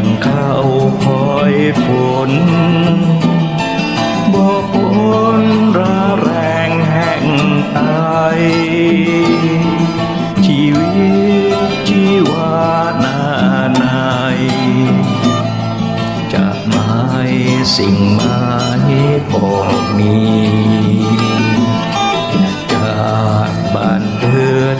งเข้าวคอยฝนบ่พ้นราแรงแห่งตายชีวิตชีวานาในจะไม่สิ่งมาให้ปอกมีจากบ้านเกิด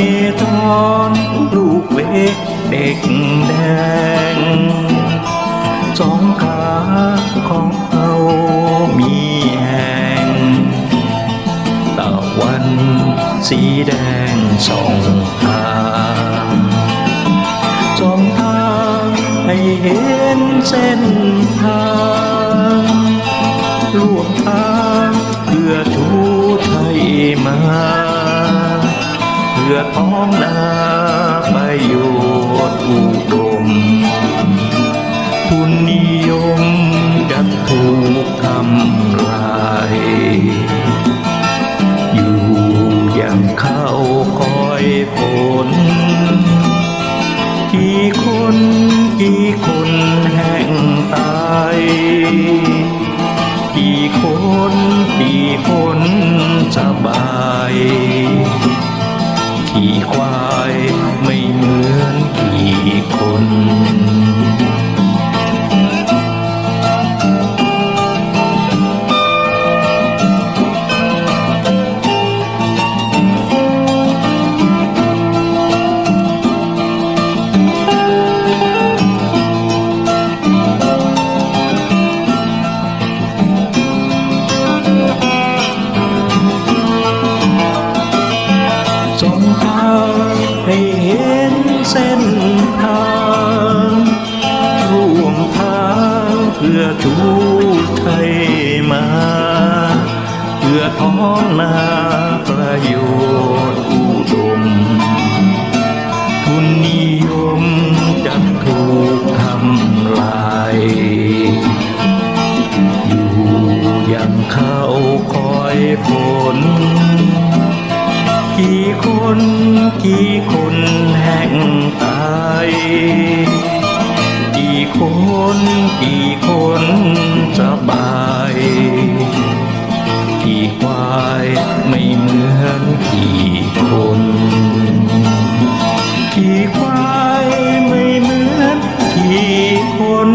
นทอนลูกเล็กเด็กแดงสองขาของเรามีแหงตะวันสีแดงส่องทางสองทางให้เห็นเส้นทาง ท้องนาประโยชน์อุดมทุนนิยมจะถูกทำลาย อยู่อย่างเข้าคอยผลกี่คนกี่คนแห่งตายกี่คนกี่คนสบาย ชูไทยมา เพื่อท้องนาประโยชน์อุดม ทุนนิยมจะถูกทำลาย อยู่อย่างเข้าคอยผล กี่คนกี่คนแห่งตาย คนกี่คนจะบายกี่ควายไม่เหมือนกี่คนกี่ควายไม่เหมือนกี่คน